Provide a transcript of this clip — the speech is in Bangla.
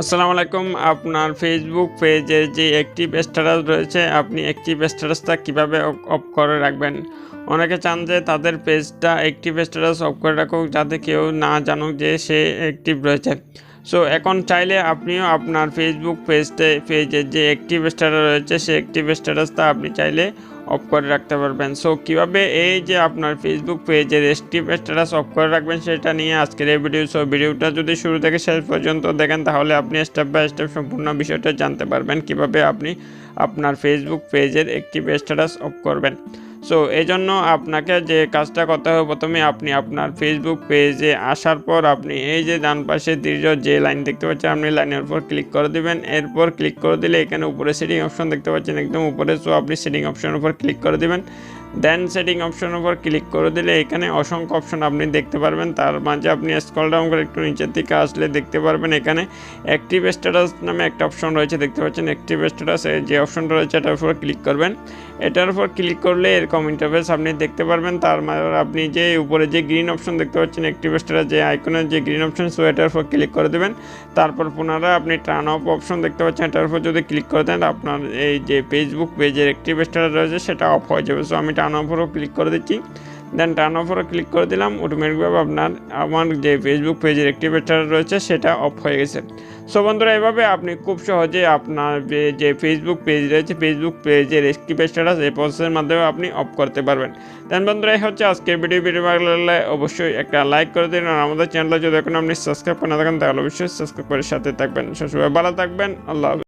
আসসালামু আলাইকুম। আপনার ফেসবুক পেজে যে অ্যাক্টিভ স্ট্যাটাস রয়েছে, আপনি অ্যাক্টিভ স্ট্যাটাসটা কীভাবে অফ করে রাখবেন? অনেকে চান যে তাদের পেজটা অ্যাক্টিভ স্ট্যাটাস অফ করে রাখুক, যাতে কেউ না জানুক যে সে অ্যাক্টিভ রয়েছে। সো এখন চাইলে আপনিও আপনার ফেসবুক পেজটে পেজের যে অ্যাক্টিভ স্ট্যাটাস রয়েছে সেই অ্যাক্টিভ স্ট্যাটাসটা আপনি চাইলে অফ করে রাখতে পারবেন। সো কীভাবে এই যে আপনার ফেসবুক পেজের অ্যাক্টিভ স্ট্যাটাস অফ করে রাখবেন, সেটা নিয়ে আজকের এই ভিডিও সো ভিডিওটা যদি শুরু থেকে শেষ পর্যন্ত দেখেন, তাহলে আপনি স্টেপ বাই স্টেপ সম্পূর্ণ বিষয়টা জানতে পারবেন, কীভাবে আপনি আপনার ফেসবুক পেজের অ্যাক্টিভ স্ট্যাটাস অফ করবেন। সো এই জন্য আপনাকে যে কাজটা করতে হবে প্রথমে আপনি আপনার ফেসবুক পেজে আসার পর আপনি এই যে ডান পাশে দীর্ঘ যে লাইন দেখতে পাচ্ছেন, আপনি লাইনের উপর ক্লিক করে দেবেন। এরপর ক্লিক করে দিলে এখানে উপরে সেটিং অপশন দেখতে পাচ্ছেন, একদম উপরে। সো আপনি সেটিং অপশনের উপর ক্লিক করে দিবেন। দেন সেটিং অপশনের উপর ক্লিক করে দিলে এখানে অসংখ্য অপশন আপনি দেখতে পারবেন। তার মাঝে আপনি স্ক্রল ডাউন করে একটু নিচের দিকে আসলে দেখতে পারবেন। এখানে অ্যাক্টিভ স্ট্যাটাস নামে একটা অপশন রয়েছে, দেখতে পাচ্ছেন অ্যাক্টিভ স্ট্যাটাস যে অপশনটা রয়েছে, এটার উপর ক্লিক করবেন। এটার উপর ক্লিক করলে এরকম ইন্টারফেস আপনি দেখতে পারবেন। তার আপনি যে উপরে যে গ্রিন অপশন দেখতে পাচ্ছেন অ্যাক্টিভ স্ট্যাটাস যে আইকনের যে গ্রিন অপশন সো এটার উপর ক্লিক করে দেবেন। তারপর পুনরায় আপনি টার্ন অফ অপশন দেখতে পাচ্ছেন, এটার উপর যদি ক্লিক করে দেন, আপনার এই যে ফেসবুক পেজের অ্যাক্টিভ স্ট্যাটাস রয়েছে, সেটা অফ হয়ে যাবে। সো আমি টার্ন অফেরও ক্লিক করে দিচ্ছি। দেন টার্ন অফারও ক্লিক করে দিলাম অটোমেটিকভাবে আপনার, আমার যে ফেসবুক পেজের অ্যাক্টিভেটার রয়েছে, সেটা অফ হয়ে গেছে। সো বন্ধুরা, এভাবে আপনি খুব সহজে আপনার যে- ফেসবুক পেজ রয়েছে ফেসবুক পেজের অ্যাক্টিভ স্ট্যাটাস এই প্রসেসের মাধ্যমে আপনি অফ করতে পারবেন। দেন বন্ধুরা, এই হচ্ছে আজকের ভিডিও ভিডিও ভালো লাগলে অবশ্যই একটা লাইক করে দিন, আর আমাদের চ্যানেলে যদি এখন আপনি সাবস্ক্রাইব করে না থাকেন, তাহলে অবশ্যই সাবস্ক্রাইব করে সাথে থাকবেন। সবসময় ভালো থাকবেন, আল্লাহ।